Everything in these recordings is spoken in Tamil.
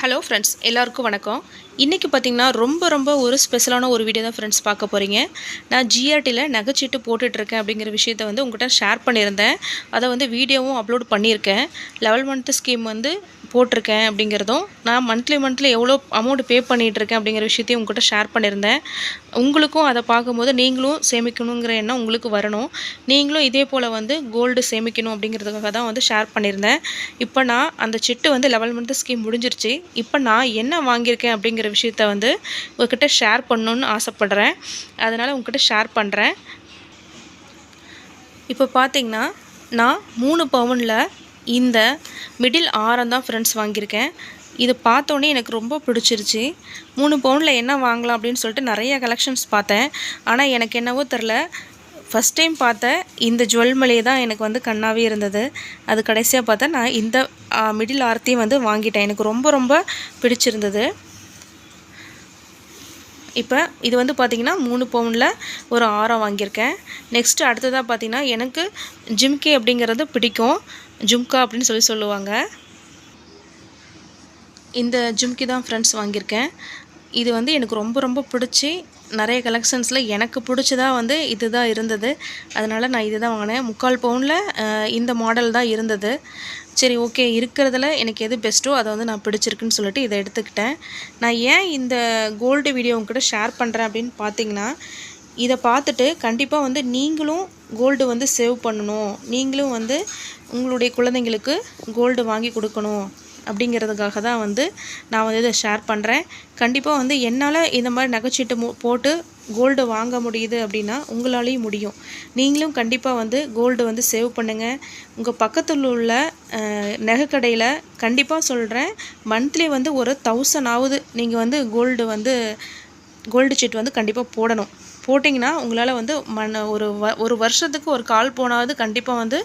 ஹலோ ஃப்ரெண்ட்ஸ் எல்லாருக்கும் வணக்கம். இன்றைக்கி பார்த்தீங்கன்னா ரொம்ப ரொம்ப ஒரு ஸ்பெஷலான ஒரு வீடியோ தான் ஃப்ரெண்ட்ஸ் பார்க்க போகிறீங்க நான் ஜிஆர்டியில் நகைச்சீட்டு போட்டுட்ருக்கேன் அப்படிங்கிற விஷயத்தை வந்து உங்கள்கிட்ட ஷேர் பண்ணியிருந்தேன். அதை வந்து வீடியோவும் அப்லோட் பண்ணியிருக்கேன். லெவல் மந்த்து ஸ்கீம் வந்து போட்டிருக்கேன் அப்படிங்கிறதும் நான் மந்த்லி மந்த்லி எவ்வளோ அமௌண்ட் பே பண்ணிகிட்ருக்கேன் அப்படிங்கிற விஷயத்தையும் உங்கள்கிட்ட ஷேர் பண்ணியிருந்தேன். உங்களுக்கும் அதை பார்க்கும்போது நீங்களும் சேமிக்கணுங்கிற எண்ணம் உங்களுக்கு வரணும். நீங்களும் இதே போல் வந்து கோல்டு சேமிக்கணும் அப்படிங்கிறதுக்காக தான் வந்து ஷேர் பண்ணியிருந்தேன். இப்போ நான் அந்த சிட்டு வந்து லெவல் மந்த்து ஸ்கீம் முடிஞ்சிருச்சு. இப்போ நான் என்ன வாங்கியிருக்கேன் அப்படிங்கிற விஷயத்த வந்து உங்ககிட்ட ஷேர் பண்ணணுன்னு ஆசைப்பட்றேன். அதனால் உங்ககிட்ட ஷேர் பண்ணுறேன் இப்போ பார்த்தீங்கன்னா நான் மூணு பவுனில் இந்த மிடில் ஆரம் தான் ஃப்ரெண்ட்ஸ் வாங்கியிருக்கேன். இது பார்த்தோன்னே எனக்கு ரொம்ப பிடிச்சிருச்சு. மூணு பவுனில் என்ன வாங்கலாம் அப்படின்னு சொல்லிட்டு நிறைய கலெக்ஷன்ஸ் பார்த்தேன். ஆனால் எனக்கு என்னவோ தெரில ஃபஸ்ட் டைம் பார்த்த இந்த ஜுவல் மலையை தான் எனக்கு வந்து கண்ணாவே இருந்தது. அது கடைசியாக பார்த்தா நான் இந்த மிடில் ஆரத்தையும் வந்து வாங்கிட்டேன். எனக்கு ரொம்ப ரொம்ப பிடிச்சிருந்தது. இப்போ இது வந்து பார்த்திங்கன்னா மூணு பவுனில் ஒரு ஆரம் வாங்கியிருக்கேன். நெக்ஸ்ட்டு அடுத்ததாக பார்த்திங்கன்னா எனக்கு ஜிம்கே அப்படிங்கிறது பிடிக்கும். ஜும்கா அப்படின்னு சொல்லி சொல்லுவாங்க. இந்த ஜும்கி தான் ஃப்ரெண்ட்ஸ் வாங்கியிருக்கேன். இது வந்து எனக்கு ரொம்ப ரொம்ப பிடிச்சி நிறைய கலெக்ஷன்ஸில் எனக்கு பிடிச்சதாக வந்து இது தான் இருந்தது. அதனால் நான் இது தான் வாங்கினேன். முக்கால் பவுனில் இந்த மாடல் தான் இருந்தது. சரி ஓகே இருக்கிறதுல எனக்கு எது பெஸ்ட்டோ அதை வந்து நான் பிடிச்சிருக்குன்னு சொல்லிட்டு இதை எடுத்துக்கிட்டேன். நான் ஏன் இந்த கோல்டு வீடியோ உங்ககிட்ட ஷேர் பண்ணுறேன் அப்படின்னு பார்த்தீங்கன்னா இதை பார்த்துட்டு கண்டிப்பாக வந்து நீங்களும் கோல்டு வந்து சேவ் பண்ணணும். நீங்களும் வந்து உங்களுடைய குழந்தைங்களுக்கு கோல்டு வாங்கி கொடுக்கணும் அப்படிங்கிறதுக்காக தான் வந்து நான் வந்து இதை ஷேர் பண்ணுறேன் கண்டிப்பாக வந்து என்னால் இந்த மாதிரி நகைச்சீட்டு மு போட்டு கோல்டு வாங்க முடியுது அப்படின்னா உங்களாலேயும் முடியும். நீங்களும் கண்டிப்பாக வந்து கோல்டு வந்து சேவ் பண்ணுங்கள் உங்கள் பக்கத்தில் உள்ள நகைக்கடையில் கண்டிப்பாக சொல்கிறேன் மந்த்லி வந்து ஒரு தௌசண்ட் ஆகுது நீங்கள் வந்து கோல்டு வந்து கோல்டு சீட் வந்து கண்டிப்பாக போடணும். போட்டிங்கன்னா உங்களால் வந்து மண் ஒரு வ ஒரு வருஷத்துக்கு ஒரு கால் போனாவது கண்டிப்பாக வந்து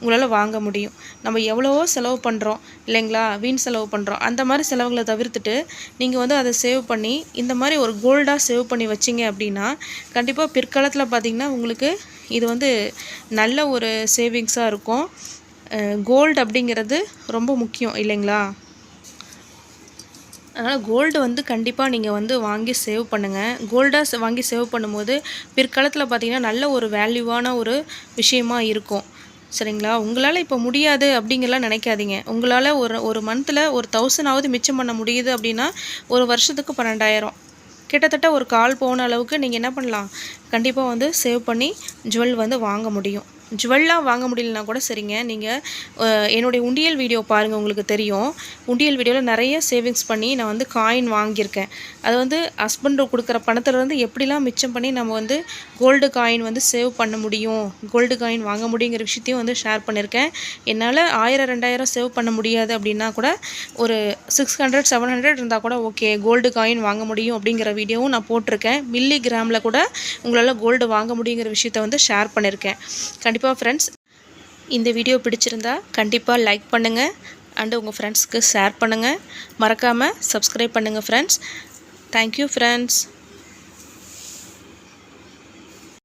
உங்களால் வாங்க முடியும். நம்ம எவ்வளவோ செலவு பண்ணுறோம் இல்லைங்களா? வீண் செலவு பண்ணுறோம் அந்த மாதிரி செலவுகளை தவிர்த்துட்டு நீங்கள் வந்து அதை சேவ் பண்ணி இந்த மாதிரி ஒரு கோல்டாக சேவ் பண்ணி வச்சிங்க அப்படின்னா கண்டிப்பாக பிற்காலத்தில் பார்த்திங்கன்னா உங்களுக்கு இது வந்து நல்ல ஒரு சேவிங்ஸாக இருக்கும். கோல்டு அப்படிங்கிறது ரொம்ப முக்கியம் இல்லைங்களா? அதனால் கோல்டு வந்து கண்டிப்பாக நீங்கள் வந்து வாங்கி சேவ் பண்ணுங்கள் கோல்டாக வாங்கி சேவ் பண்ணும்போது பிற்காலத்தில் பார்த்தீங்கன்னா நல்ல ஒரு வேல்யூவான ஒரு விஷயமா இருக்கும். சரிங்களா? உங்களால் இப்போ முடியாது அப்படிங்கலாம் நினைக்காதீங்க. உங்களால் ஒரு ஒரு மந்தில் ஒரு தௌசண்டாவது மிச்சம் பண்ண முடியுது அப்படின்னா ஒரு வருஷத்துக்கு பன்னெண்டாயிரம். கிட்டத்தட்ட ஒரு கால் போன அளவுக்கு நீங்கள் என்ன பண்ணலாம்? கண்டிப்பாக வந்து சேவ் பண்ணி ஜுவல் வந்து வாங்க முடியும். ஜுவல்லாம் வாங்க முடியலனா கூட சரிங்க. நீங்கள் என்னுடைய உண்டியல் வீடியோ பாருங்கள் உங்களுக்கு தெரியும். உண்டியல் வீடியோவில் நிறைய சேவிங்ஸ் பண்ணி நான் வந்து காயின் வாங்கியிருக்கேன். அது வந்து ஹஸ்பண்டு கொடுக்குற பணத்துலேருந்து எப்படிலாம் மிச்சம் பண்ணி நம்ம வந்து கோல்டு காயின் வந்து சேவ் பண்ண முடியும் கோல்டு காயின் வாங்க முடியுங்கிற விஷயத்தையும் வந்து ஷேர் பண்ணியிருக்கேன். என்னால் ஆயிரம் ரெண்டாயிரம் சேவ் பண்ண முடியாது அப்படின்னா கூட ஒரு சிக்ஸ் ஹண்ட்ரட் செவன் ஹண்ட்ரட் இருந்தால் கூட ஓகே கோல்டு காயின் வாங்க முடியும் அப்படிங்கிற வீடியோவும் நான் போட்டிருக்கேன். மில்லி கிராமில் கூட உங்களால் கோல்டு வாங்க முடியுங்கிற விஷயத்த வந்து ஷேர் பண்ணியிருக்கேன். கண்டிப்பாக கண்டிப்பாக ஃப்ரெண்ட்ஸ் இந்த வீடியோ பிடிச்சிருந்தா கண்டிப்பாக லைக் பண்ணுங்கள் அண்டு உங்கள் ஃப்ரெண்ட்ஸ்க்கு ஷேர் பண்ணுங்கள் மறக்காமல் சப்ஸ்கிரைப் பண்ணுங்கள் ஃப்ரெண்ட்ஸ் தேங்க்யூ ஃப்ரெண்ட்ஸ்